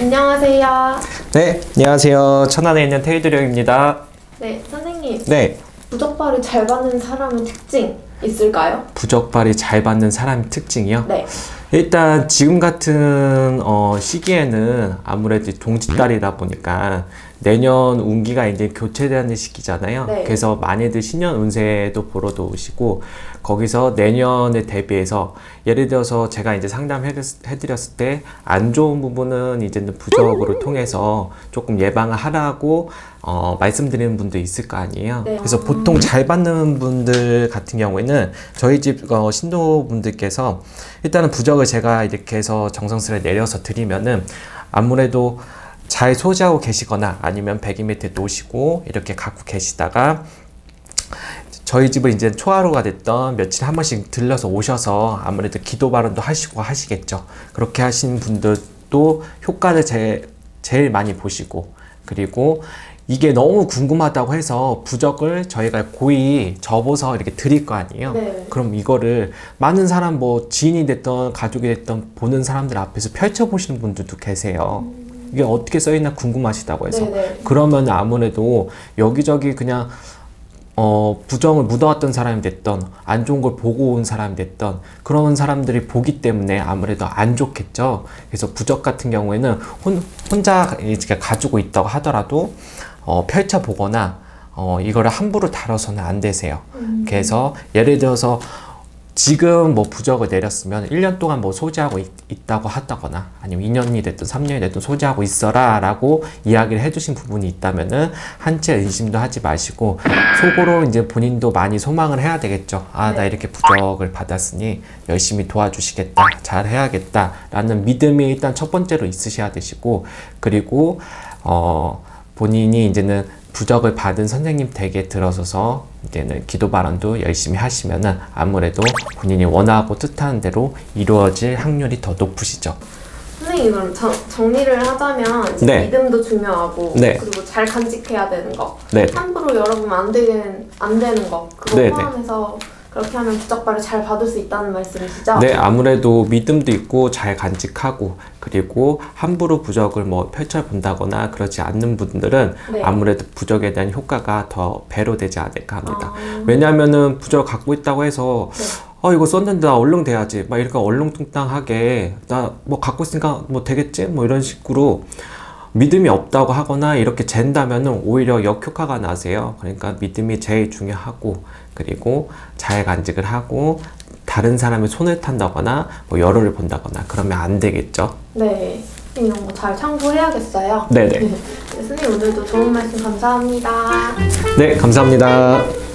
안녕하세요. 네, 안녕하세요. 천안에 있는 테이드령입니다. 네, 선생님. 네, 부적발을 잘 받는 사람의 특징 있을까요? 부적발이 잘 받는 사람 특징이요. 네. 일단 지금 같은 어, 시기에는 아무래도 동짓달이다 보니까 내년 운기가 이제 교체되는 시기잖아요. 네. 그래서 많이들 신년 운세도 보러도 오시고 거기서 내년에 대비해서 예를 들어서 제가 이제 상담해드렸을 때 안 좋은 부분은 이제는 부적으로 통해서 조금 예방을 하라고 어, 말씀드리는 분도 있을 거 아니에요. 네. 그래서 보통 잘 받는 분들 같은 경우에는 저희 집 어, 신도분들께서 일단은 부적 을 제가 이렇게 해서 정성스레 내려서 드리면은 아무래도 잘 소지하고 계시거나 아니면 베개 밑에 놓으시고 이렇게 갖고 계시다가 저희 집을 이제 초하루가 됐던 며칠 한 번씩 들려서 오셔서 아무래도 기도 발언도 하시고 하시겠죠. 그렇게 하신 분들도 효과를 제, 제일 많이 보시고 그리고 이게 너무 궁금하다고 해서 부적을 저희가 고이 접어서 이렇게 드릴 거 아니에요. 네. 그럼 이거를 많은 사람 뭐 지인이 됐던 가족이 됐던 보는 사람들 앞에서 펼쳐 보시는 분들도 계세요. 이게 어떻게 써 있나 궁금하시다고 해서 네네. 그러면 아무래도 여기저기 그냥 어, 부정을 묻어왔던 사람이 됐던 안 좋은 걸 보고 온 사람이 됐던 그런 사람들이 보기 때문에 아무래도 안 좋겠죠. 그래서 부적 같은 경우에는 혼, 혼자 이제 가지고 있다고 하더라도 어, 펼쳐 보거나 어, 이거를 함부로 다뤄서는 안 되세요. 그래서 예를 들어서 지금 뭐 부적을 내렸으면 1년 동안 뭐 소지하고 있, 다고 하다거나 아니면 2년이 됐든 3년이 됐든 소지하고 있어라 라고 이야기를 해주신 부분이 있다면은 한채 의심도 하지 마시고 속으로 이제 본인도 많이 소망을 해야 되겠죠. 아, 나 네. 이렇게 부적을 받았으니 열심히 도와주시겠다. 잘 해야겠다. 라는 믿음이 일단 첫 번째로 있으셔야 되시고 그리고 어, 본인이 이제는 부적을 받은 선생님 댁에 들어서서 이제는 기도 발언도 열심히 하시면은 아무래도 본인이 원하고 뜻하는 대로 이루어질 확률이 더 높으시죠. 선생님 그럼 정, 정리를 하자면 이제 네. 믿음도 중요하고 네. 그리고 잘 간직해야 되는 거 네. 함부로 열어보면 안 되는 안 되는 거 그거 네, 네. 포함해서 그렇게 하면 부적발을 잘 받을 수 있다는 말씀이시죠? 네, 아무래도 믿음도 있고 잘 간직하고 그리고 함부로 부적을 뭐 펼쳐 본다거나 그러지 않는 분들은 네. 아무래도 부적에 대한 효과가 더 배로 되지 않을까 합니다. 아. 왜냐하면은 부적 갖고 있다고 해서 네. 어 이거 썼는데 나 얼른 돼야지 막 이렇게 얼렁뚱땅하게 나 뭐 갖고 있으니까 뭐 되겠지 뭐 이런 식으로 믿음이 없다고 하거나 이렇게 잰다면은 오히려 역효과가 나세요. 그러니까 믿음이 제일 중요하고 그리고 잘 간직을 하고 다른 사람의 손을 탄다거나 뭐 열을 본다거나 그러면 안 되겠죠. 네. 이런 거 잘 참고해야겠어요. 네네. 네, 선생님 오늘도 좋은 말씀 감사합니다. 네, 감사합니다.